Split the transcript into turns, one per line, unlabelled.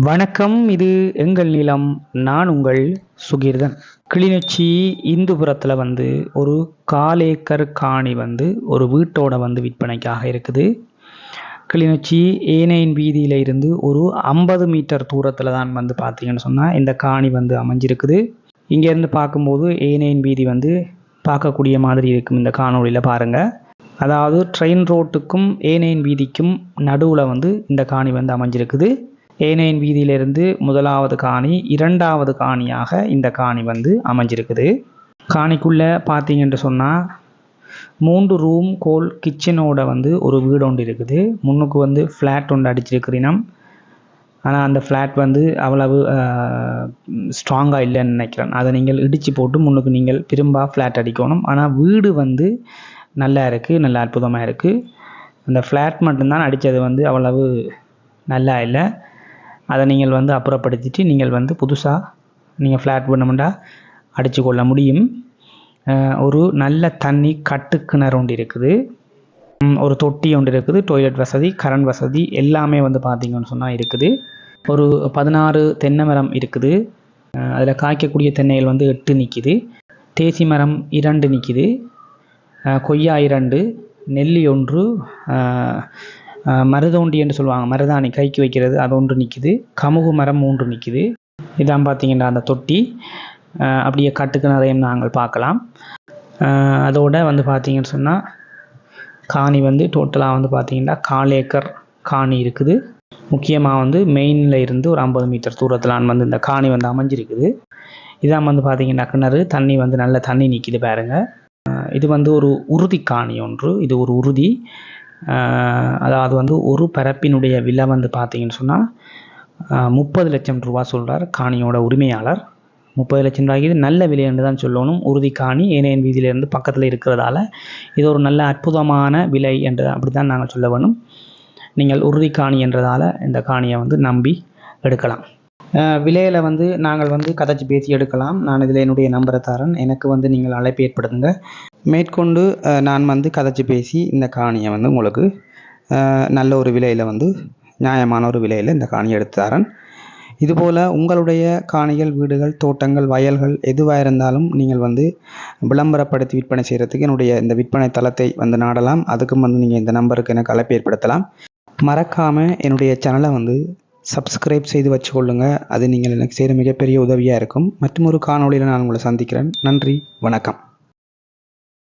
வணக்கம் இது எங்கள் நிலம் நான் உங்கள் சுகீர்தன். கிளிநொச்சி இந்துபுரத்தில் வந்து ஒரு காலேக்கர் காணி வந்து ஒரு வீட்டோட வந்து விற்பனைக்காக இருக்குது. கிளிநொச்சி ஏனையின் வீதியில் இருந்து ஒரு ஐம்பது மீட்டர் தூரத்தில் தான் வந்து பார்த்தீங்கன்னு சொன்னால் இந்த காணி வந்து அமைஞ்சிருக்குது. இங்கேருந்து பார்க்கும்போது ஏனையின் வீதி வந்து பார்க்கக்கூடிய மாதிரி இருக்கும் இந்த காணொளியில் பாருங்கள் அதாவது ட்ரெயின் ரோட்டுக்கும் ஏனையின் வீதிக்கும் நடுவில் வந்து இந்த காணி வந்து அமைஞ்சிருக்குது. ஏனையின் வீதியிலிருந்து முதலாவது காணி இரண்டாவது காணியாக இந்த காணி வந்து அமைஞ்சிருக்குது. காணிக்குள்ளே பார்த்தீங்கன்னு சொன்னால் மூன்று ரூம் கோல் கிச்சனோட வந்து ஒரு வீடு ஒன்று இருக்குது. முன்னுக்கு வந்து ஃப்ளாட் ஒன்று அடிச்சிருக்கிறீனம் ஆனால் அந்த ஃப்ளாட் வந்து அவ்வளவு ஸ்ட்ராங்காக இல்லைன்னு நினைக்கிறேன். அதை நீங்கள் இடித்து போட்டு முன்னுக்கு நீங்கள் திரும்ப ஃப்ளாட் அடிக்கணும். ஆனால் வீடு வந்து நல்லா இருக்குது நல்லா அற்புதமாக இருக்குது அந்த ஃப்ளாட் மட்டும்தான் அடித்தது வந்து அவ்வளவு நல்லா இல்லை. அதை நீங்கள் வந்து அப்புறப்படுத்திட்டு நீங்கள் வந்து புதுசாக நீங்கள் ஃப்ளாட் பண்ணமுண்டா அடித்து கொள்ள முடியும் ஒரு நல்ல தண்ணி கட்டு கிணறு ஒன்று இருக்குது. ஒரு தொட்டி ஒன்று இருக்குது. டாய்லெட் வசதி கரண்ட் வசதி எல்லாமே வந்து பார்த்தீங்கன்னு சொன்னால் இருக்குது. ஒரு பதினாறு தென்னை மரம் இருக்குது. அதில் காய்க்கக்கூடிய தென்னைகள் வந்து எட்டு நிற்கிது தேசி மரம் இரண்டு நிற்கிது கொய்யா இரண்டு நெல்லி ஒன்று மருதோண்டி என்று சொல்லுவாங்க. மருதாணி கைக்கு வைக்கிறது அது ஒன்று நிற்கிது கமுகு மரம் மூன்று நிற்கிது இதான் பார்த்தீங்கன்னா அந்த தொட்டி. அப்படியே கட்டுக்கு நிறைய நாங்கள் பார்க்கலாம். அதோட வந்து பார்த்தீங்கன்னு சொன்னால் காணி வந்து டோட்டலாக வந்து பார்த்தீங்கன்னா கால் ஏக்கர் காணி இருக்குது. முக்கியமாக வந்து மெயினில் இருந்து ஒரு ஐம்பது மீட்டர் தூரத்தில் வந்து இந்த காணி வந்து அமைஞ்சிருக்குது. இதான் வந்து பார்த்தீங்கன்னா கிணறு. தண்ணி வந்து நல்ல தண்ணி நிற்கிது பாருங்க. இது வந்து ஒரு உறுதி காணி ஒன்று. இது ஒரு உறுதி. அதாவது வந்து ஒரு பரப்பினுடைய விலை வந்து பார்த்தீங்கன்னு சொன்னால் முப்பது லட்சம் ரூபா சொல்கிறார் காணியோட உரிமையாளர். முப்பது லட்சம் ரூபாய்க்கு நல்ல விலை என்று தான் சொல்லணும். உறுதி காணி ஏனையன் வீதியிலிருந்து பக்கத்தில் இருக்கிறதால இது ஒரு நல்ல அற்புதமான விலை என்று அப்படி தான் நாங்கள் சொல்ல வேணும். நீங்கள் உறுதி காணி என்றதால் இந்த காணியை வந்து நம்பி எடுக்கலாம். விலையில் வந்து நாங்கள் வந்து கதைச்சி பேசி எடுக்கலாம். நான் இதில் என்னுடைய நம்பரை தரேன். எனக்கு வந்து நீங்கள் அழைப்பு ஏற்படுத்துங்க. மேற்கொண்டு நான் வந்து கதைச்சி பேசி இந்த காணியை வந்து உங்களுக்கு நல்ல ஒரு விலையில் வந்து நியாயமான ஒரு விலையில் இந்த காணியை எடுத்து தரேன். இதுபோல் உங்களுடைய காணிகள் வீடுகள் தோட்டங்கள் வயல்கள் எதுவாக இருந்தாலும் நீங்கள் வந்து விளம்பரப்படுத்தி விற்பனை செய்கிறதுக்கு என்னுடைய இந்த விற்பனை தளத்தை வந்து நாடலாம். அதுக்கும் வந்து நீங்கள் இந்த நம்பருக்கு எனக்கு அழைப்பு ஏற்படுத்தலாம். மறக்காமல் என்னுடைய சேனலை வந்து சப்ஸ்கிரைப் செய்து வச்சுக்கொள்ளுங்க. அது நீங்கள் எனக்கு செய்கிற மிகப்பெரிய உதவியாக இருக்கும். மற்றும் ஒரு காணொளியில் நான் உங்களை சந்திக்கிறேன். நன்றி வணக்கம்.